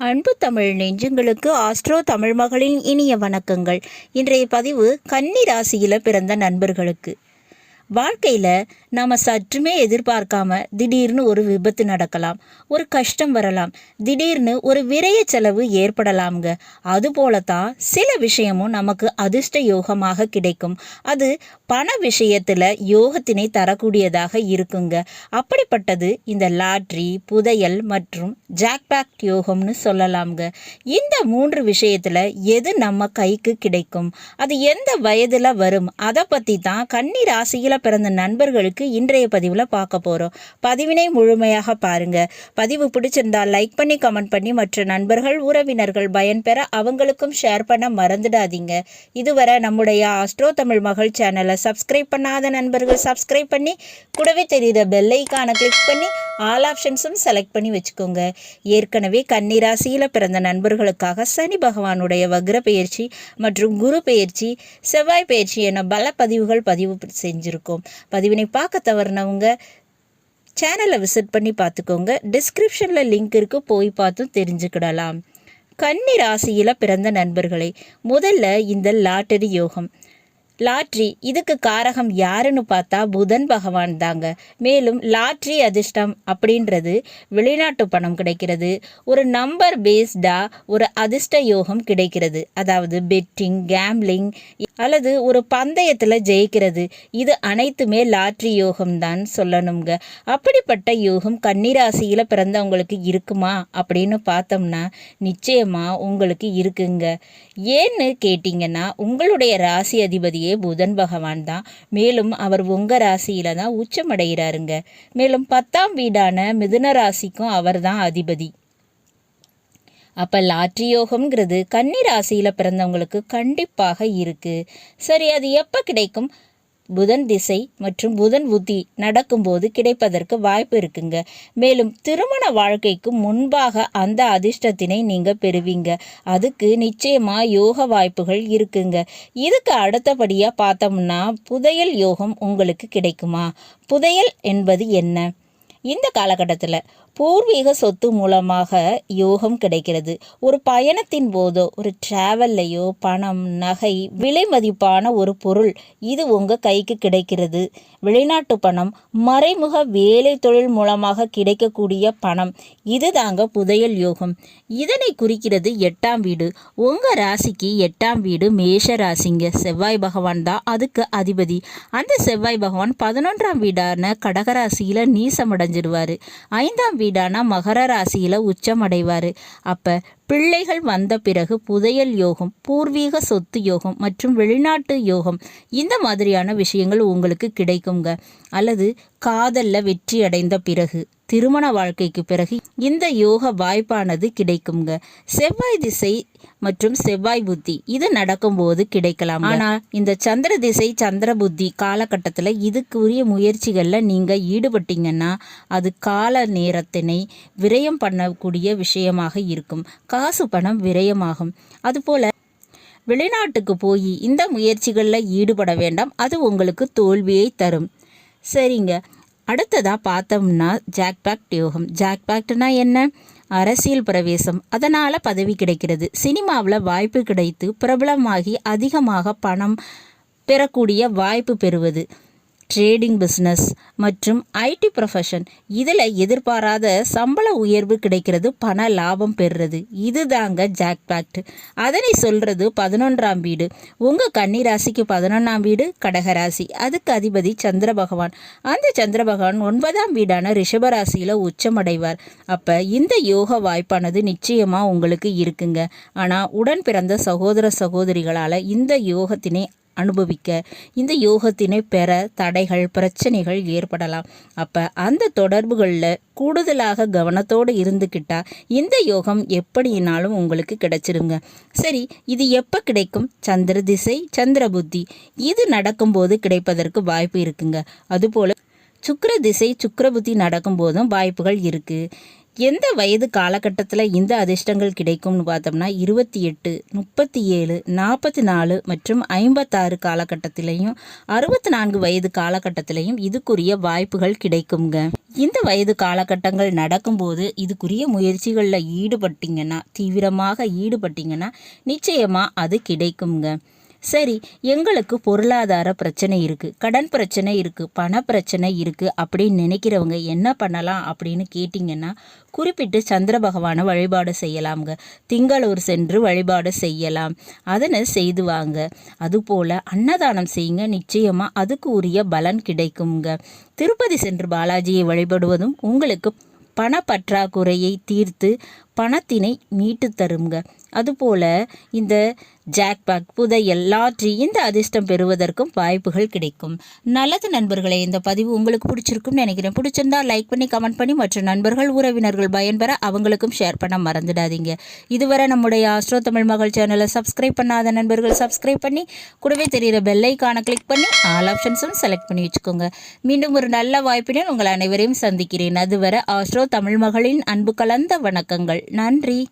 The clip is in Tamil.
அன்பு தமிழ் நெஞ்சங்களுக்கு ஆஸ்ட்ரோ தமிழ் மகளின் இனிய வணக்கங்கள். இன்றைய பதிவு கன்னி ராசியில் பிறந்த நண்பர்களுக்கு. வாழ்க்கையில் நாம் சற்றுமே எதிர்பார்க்காம திடீர்னு ஒரு விபத்து நடக்கலாம் ஒரு கஷ்டம் வரலாம் திடீர்னு ஒரு விரைய செலவு ஏற்படலாம்ங்க. அதுபோல தான் சில விஷயமும் நமக்கு அதிர்ஷ்ட யோகமாக கிடைக்கும். அது பண விஷயத்தில் யோகத்தினை தரக்கூடியதாக இருக்குங்க. அப்படிப்பட்டது இந்த லாட்ரி புதையல் மற்றும் ஜாக்பேக் யோகம்னு சொல்லலாம்ங்க. இந்த மூன்று விஷயத்தில் எது நம்ம கைக்கு கிடைக்கும்? அது எந்த வயதில் வரும்? அதை பற்றி தான் கன்னி ராசியில் பிறந்த நண்பர்களுக்கு இன்றைய பதிவில் பார்க்க போகிறோம் பதிவினை முழுமையாக பாருங்கள் பதிவு பிடிச்சிருந்தால் லைக் பண்ணி கமெண்ட் பண்ணி மற்ற நண்பர்கள் உறவினர்கள் பயன்பெற அவங்களுக்கும் ஷேர் பண்ண மறந்துடாதீங்க. இதுவரை நம்முடைய ஆஸ்ட்ரோ தமிழ் மகள் சேனலை சப்ஸ்கிரைப் பண்ணாத நண்பர்கள் சப்ஸ்கிரைப் பண்ணி கூடவே தெரியுற பெல்லைக்கான கிளிக் பண்ணி ஆல் ஆப்ஷன்ஸும் செலக்ட் பண்ணி வச்சுக்கோங்க. ஏற்கனவே கன்னிராசியில் பிறந்த நண்பர்களுக்காக சனி பகவானுடைய வக்ர பயிற்சி மற்றும் குரு பயிற்சி செவ்வாய் பயிற்சி என பல பதிவுகள் பதிவு செஞ்சுருக்கோம். பதிவினை பார்க்க தவறினவங்க சேனலை விசிட் பண்ணி பார்த்துக்கோங்க. டிஸ்கிரிப்ஷனில் லிங்க் இருக்கு போய் பார்த்தும் தெரிஞ்சுக்கிடலாம். கன்னி ராசியில் பிறந்த நண்பர்களே முதல்ல இந்த லாட்டரி யோகம். லாட்ரி இதுக்கு காரகம் யாருன்னு பார்த்தா புதன் பகவான் தாங்க. மேலும் லாட்ரி அதிர்ஷ்டம் அப்படின்றது வெளிநாட்டு பணம் கிடைக்கிறது. ஒரு நம்பர் பேஸ்டாக ஒரு அதிர்ஷ்ட யோகம் கிடைக்கிறது. அதாவது பெட்டிங் கேம்லிங் அல்லது ஒரு பந்தயத்தில் ஜெயிக்கிறது. இது அனைத்துமே லாட்ரி யோகம் தான் சொல்லணுங்க அப்படிப்பட்ட யோகம் கன்னிராசியில் பிறந்தவங்களுக்கு இருக்குமா அப்படின்னு பார்த்தோம்னா நிச்சயமாக உங்களுக்கு இருக்குங்க. ஏன்னு கேட்டிங்கன்னா உங்களுடைய ராசி அதிபதியை புதன் பகவான் தான். மேலும் அவர் உங்கள் ராசியில தான் உச்சமடைகிறாருங்க. மேலும் பத்தாம் வீடான மிதுன ராசிக்கும் அவர் தான் அதிபதி. அப்போ லாட்ரி யோகம்ங்கிறது கன்னி ராசியில் பிறந்தவங்களுக்கு கண்டிப்பாக இருக்குது சரி அது எப்போ கிடைக்கும்? புதன் திசை மற்றும் புதன் புத்தி நடக்கும்போது கிடைப்பதற்கு வாய்ப்பு இருக்குங்க. மேலும் திருமண வாழ்க்கைக்கு முன்பாக அந்த அதிர்ஷ்டத்தினை நீங்க பெறுவீங்க. அதுக்கு நிச்சயமா யோக வாய்ப்புகள் இருக்குங்க. இதுக்கு அடுத்தபடியா பார்த்தோம்னா புதையல் யோகம் உங்களுக்கு கிடைக்குமா? புதையல் என்பது என்ன? இந்த காலகட்டத்தில் பூர்வீக சொத்து மூலமாக யோகம் கிடைக்கிறது. ஒரு பயணத்தின் போதோ ஒரு டிராவல்லையோ பணம் நகை விலை மதிப்பான ஒரு பொருள் இது உங்கள் கைக்கு கிடைக்கிறது. வெளிநாட்டு பணம் மறைமுக வேலை தொழில் மூலமாக கிடைக்கக்கூடிய பணம். இது தாங்க புதையல் யோகம். இதனை குறிக்கிறது எட்டாம் வீடு. உங்கள் ராசிக்கு எட்டாம் வீடு மேஷ ராசிங்க. செவ்வாய் பகவான் தான் அதுக்கு அதிபதி. அந்த செவ்வாய் பகவான் பதினொன்றாம் வீடான கடகராசியில் அடைஞ்சிடுவார். ஐந்தாம் வீடான மகர ராசியில் உச்சம் அடைவார். அப்போ பிள்ளைகள் வந்த பிறகு புதையல் யோகம் பூர்வீக சொத்து யோகம் மற்றும் வெளிநாட்டு யோகம் இந்த மாதிரியான விஷயங்கள் உங்களுக்கு கிடைக்குங்க. அல்லது காதலில் வெற்றி அடைந்த பிறகு திருமண வாழ்க்கைக்கு பிறகு இந்த யோக வாய்ப்பானது கிடைக்குங்க. செவ்வாய் திசை மற்றும் செவ்வாய் புத்தி இது நடக்கும்போது கிடைக்கலாம். ஆனால் இந்த சந்திர திசை சந்திர புத்தி காலகட்டத்தில் இதுக்குரிய முயற்சிகளில் நீங்கள் ஈடுபட்டீங்கன்னா அது கால நேரத்தினை விரயம் பண்ணக்கூடிய விஷயமாக இருக்கும். காசு பணம் விரயமாகும். அதுபோல் வெளிநாட்டுக்கு போய் இந்த முயற்சிகளில் ஈடுபட வேண்டாம். அது உங்களுக்கு தோல்வியை தரும். சரிங்க. அடுத்ததாக பார்த்தோம்னா ஜாக்பேக்ட் யோகம். ஜாக்பேக்ட்னா என்ன? அரசியல் பிரவேசம். அதனால் பதவி கிடைக்கிறது. சினிமாவில் வாய்ப்பு கிடைத்து பிரபலமாகி அதிகமாக பணம் பெறக்கூடிய வாய்ப்பு பெறுவது. ட்ரேடிங் பிஸ்னஸ் மற்றும் ஐடி ப்ரொஃபஷன் இதில் எதிர்பாராத சம்பள உயர்வு கிடைக்கிறது பண லாபம் பெறுறது. இதுதாங்க ஜாக்பேக்ட் அதனை சொல்கிறது பதினொன்றாம் வீடு. உங்கள் கன்னிராசிக்கு பதினொன்றாம் வீடு கடகராசி. அதுக்கு அதிபதி சந்திர பகவான். அந்த சந்திர பகவான் ஒன்பதாம் வீடான ரிஷபராசியில் உச்சமடைவார். அப்போ இந்த யோக வாய்ப்பானது நிச்சயமாக உங்களுக்கு இருக்குங்க. ஆனால் உடன் பிறந்த சகோதர சகோதரிகளால் இந்த யோகத்தினை அனுபவிக்க இந்த யோகத்தினை பெற தடைகள் பிரச்சனைகள் ஏற்படலாம். அப்போ அந்த தொடர்புகளில் கூடுதலாக கவனத்தோடு இருந்துக்கிட்டா இந்த யோகம் எப்படினாலும் உங்களுக்கு கிடைச்சிருங்க. சரி இது எப்போ கிடைக்கும்? சந்திர திசை சந்திர புத்தி. இது நடக்கும்போது கிடைப்பதற்கு வாய்ப்பு இருக்குங்க. அதுபோல் சுக்கர திசை சுக்கர புத்தி நடக்கும்போதும் வாய்ப்புகள் இருக்குது எந்த வயது காலகட்டத்தில் இந்த அதிர்ஷ்டங்கள் கிடைக்கும்னு பார்த்தோம்னா இருபத்தி எட்டு முப்பத்தி ஏழு நாற்பத்தி நாலு மற்றும் ஐம்பத்தாறு காலகட்டத்திலையும் அறுபத்தி நான்கு வயது காலகட்டத்திலையும் இதுக்குரிய வாய்ப்புகள் கிடைக்குங்க இந்த வயது காலகட்டங்கள் நடக்கும்போது இதுக்குரிய முயற்சிகளில் ஈடுபட்டீங்கன்னா தீவிரமாக ஈடுபட்டீங்கன்னா நிச்சயமாக அது கிடைக்குங்க சரி எங்களுக்கு பொருளாதார பிரச்சனை இருக்குது கடன் பிரச்சனை இருக்குது பண பிரச்சனை இருக்குது அப்படின்னு நினைக்கிறவங்க என்ன பண்ணலாம் அப்படின்னு கேட்டிங்கன்னா குறிப்பிட்டு சந்திர பகவானை வழிபாடு செய்யலாம்ங்க. திங்களூர் சென்று வழிபாடு செய்யலாம். அதனை செய்து வாங்க. அதுபோல் அன்னதானம் செய்யுங்க. நிச்சயமாக அதுக்கு உரிய பலன் கிடைக்குங்க திருப்பதி சென்று பாலாஜியை வழிபடுவதும் உங்களுக்கு பணப்பற்றாக்குறையை தீர்த்து பணத்தினை மீட்டு தருங்க அதுபோல் இந்த ஜாக்பாக் புதையல் லாட்ரி இந்த அதிர்ஷ்டம் பெறுவதற்கும் வாய்ப்புகள் கிடைக்கும். நல்லது நண்பர்களே இந்த பதிவு உங்களுக்கு பிடிச்சிருக்கும்னு நினைக்கிறேன். பிடிச்சிருந்தா லைக் பண்ணி கமெண்ட் பண்ணி மற்ற நண்பர்கள் உறவினர்கள் பயன்பெற அவங்களுக்கும் ஷேர் பண்ண மறந்துடாதீங்க. இதுவரை நம்முடைய ஆஸ்ட்ரோ தமிழ் மகள் சேனலை சப்ஸ்கிரைப் பண்ணாத நண்பர்கள் சப்ஸ்கிரைப் பண்ணி கூடவே தெரிகிற பெல்லைக்கான கிளிக் பண்ணி ஆல் ஆப்ஷன்ஸும் செலக்ட் பண்ணி வச்சுக்கோங்க. மீண்டும் ஒரு நல்ல வாய்ப்பினை உங்கள் அனைவரையும் சந்திக்கிறேன். அதுவரை ஆஸ்ட்ரோ தமிழ் மகளின் அன்பு கலந்த வணக்கங்கள். நன்றி.